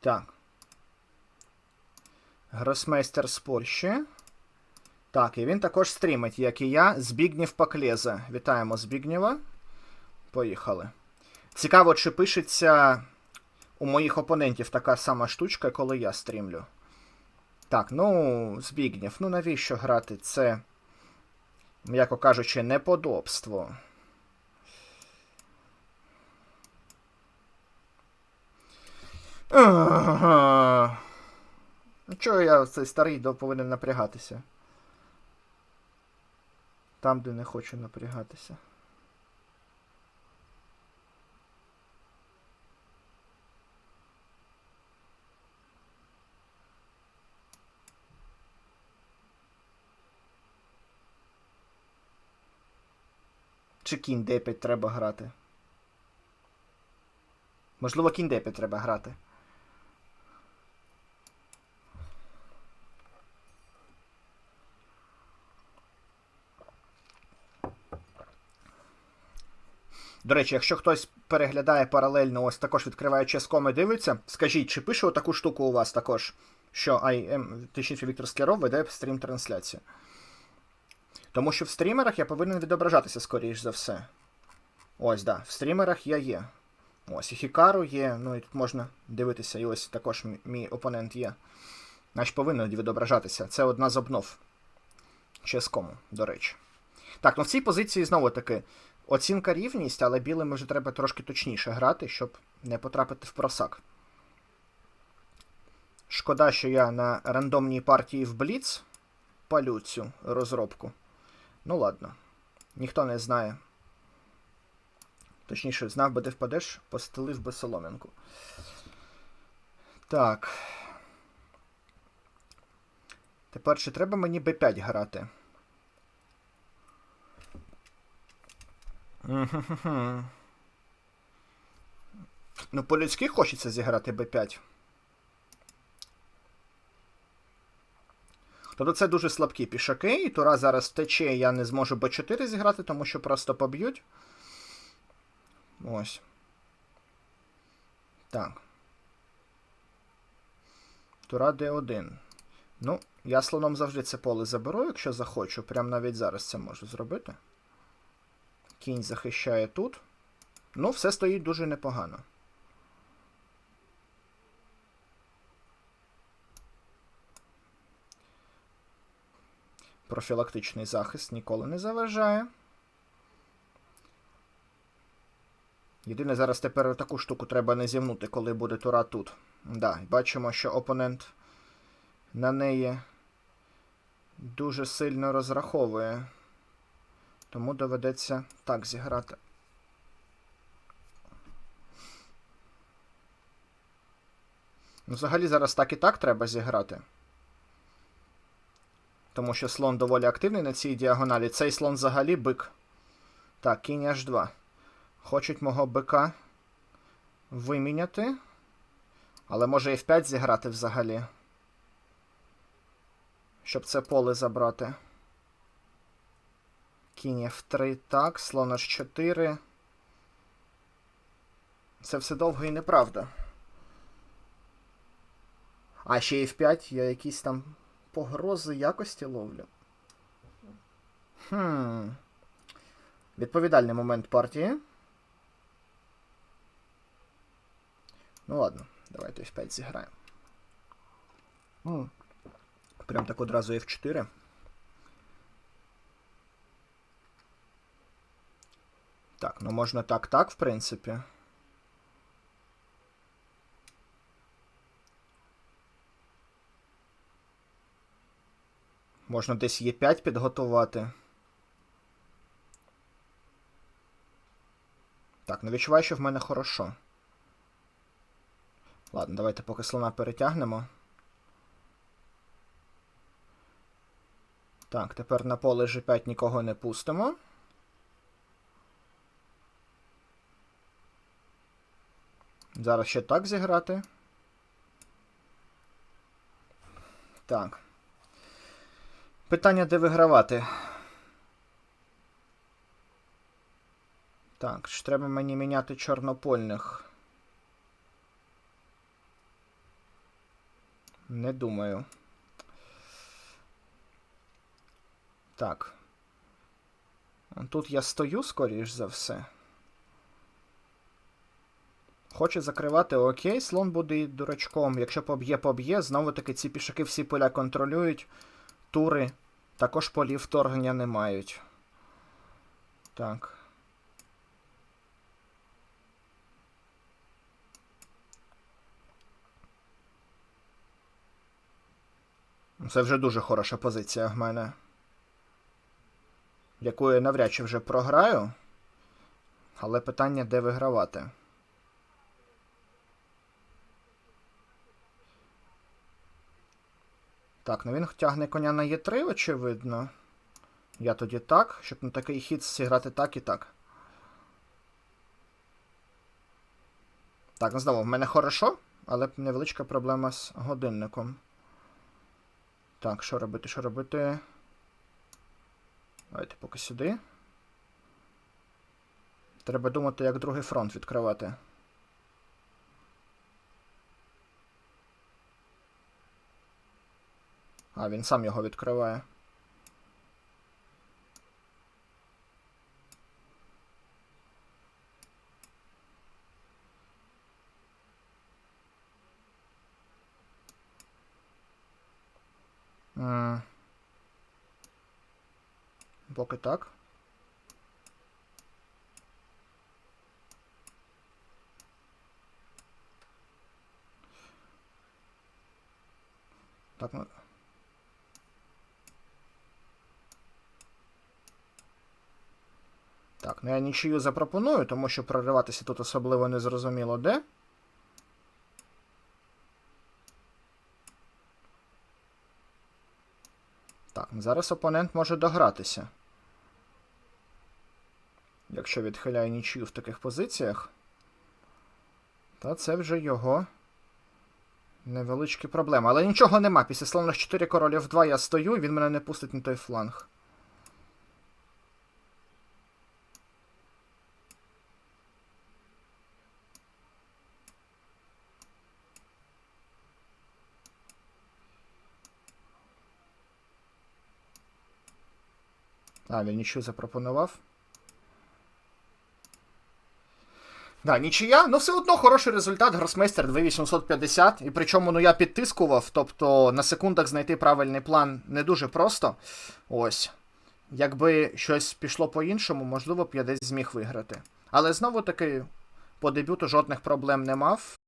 Так. Гросмейстер з Польщі. Так, і він також стрімить, як і я, Збігнів Паклєзе. Вітаємо Збігнєва. Поїхали. Цікаво, чи пишеться у моїх опонентів така сама штучка, коли я стрімлю. Так, ну, Збігнєв, ну навіщо грати? Це, м'яко кажучи, неподобство. Ага. Ну, чого я цей старий повинен напрягатися? Там, де не хочу напрягатися. Чи кінь D5 треба грати? Можливо, кінь D5 треба грати. До речі, якщо хтось переглядає паралельно, ось також відкриває ческом і дивиться, скажіть, чи пише таку штуку у вас також, що IM, точніше Віктор Скляров веде стрім-трансляцію? Тому що в стрімерах я повинен відображатися, скоріш за все. Ось, да, в стрімерах я є. Ось, і Хікару є, ну і тут можна дивитися, і ось також мій опонент є. Значить, повинен відображатися. Це одна з обнов. Ческому, до речі. Так, ну в цій позиції знову таки оцінка рівність, але білим вже треба трошки точніше грати, щоб не потрапити в просак. Шкода, що я на рандомній партії в Бліц палю цю розробку. Ну ладно, ніхто не знає. Точніше, знав би, де впадеш, постелив би соломинку. Так. Тепер чи треба мені b5 грати? Ну, по-людськи хочеться зіграти b5. Тобто це дуже слабкі пішаки, і Тура зараз тече, я не зможу b4 зіграти, тому що просто поб'ють. Ось. Так. Тура d1. Ну, я слоном завжди це поле заберу, якщо захочу. Прям навіть зараз це можу зробити. Кінь захищає тут. Ну, все стоїть дуже непогано. Профілактичний захист ніколи не заважає. Єдине, зараз тепер таку штуку треба не зівнути, коли буде тура тут. Да, бачимо, що опонент на неї дуже сильно розраховує. Тому доведеться так зіграти. Ну, взагалі зараз так і так треба зіграти. Тому що слон доволі активний на цій діагоналі. Цей слон взагалі бик. Так, кінь H2. Хочуть мого бика виміняти. Але може F5 зіграти взагалі. Щоб це поле забрати. Кінь F3, так, слон H4. Це все довго і неправда. А ще F5 я якісь там погрози якості ловлю. Хм. Відповідальний момент партії. Ну ладно, давайте F5 зіграємо. Прям так одразу F4. Так, ну можна так-так, в принципі. Можна десь Е5 підготувати. Так, ну відчуваю, що в мене хорошо. Ладно, давайте поки слона перетягнемо. Так, тепер на поле G5 нікого не пустимо. Зараз ще так зіграти. Так. Питання, де вигравати. Так, чи треба мені міняти чорнопольних? Не думаю. Так. Тут я стою, скоріш за все. Хоче закривати окей, слон буде дурачком. Якщо поб'є, поб'є, знову таки ці пішаки всі поля контролюють. Тури також полів вторгнення не мають. Так. Це вже дуже хороша позиція в мене. Яку я навряд чи вже програю. Але питання, де вигравати. Так, ну він тягне коня на Е3, очевидно. Я тоді так, щоб на такий хід зіграти так і так. Так, ну знову, в мене хорошо, але невеличка проблема з годинником. Так, що робити, що робити? Давайте поки сюди. Треба думати, як другий фронт відкривати. А, він сам його відкриває. Поки так. Так, ну. Так, ну я нічию запропоную, тому що прориватися тут особливо не зрозуміло де. Так, ну зараз опонент може догратися. Якщо відхиляє нічию в таких позиціях, то це вже його невеличкі проблеми. Але нічого нема. Після слона 4 королів 2 я стою, він мене не пустить на той фланг. А, він нічого запропонував. Да, нічия, ну все одно хороший результат. Гросмейстер 2850. І причому ну я підтискував, тобто на секундах знайти правильний план не дуже просто. Ось. Якби щось пішло по-іншому, можливо б я десь зміг виграти. Але знову таки, по дебюту жодних проблем не мав.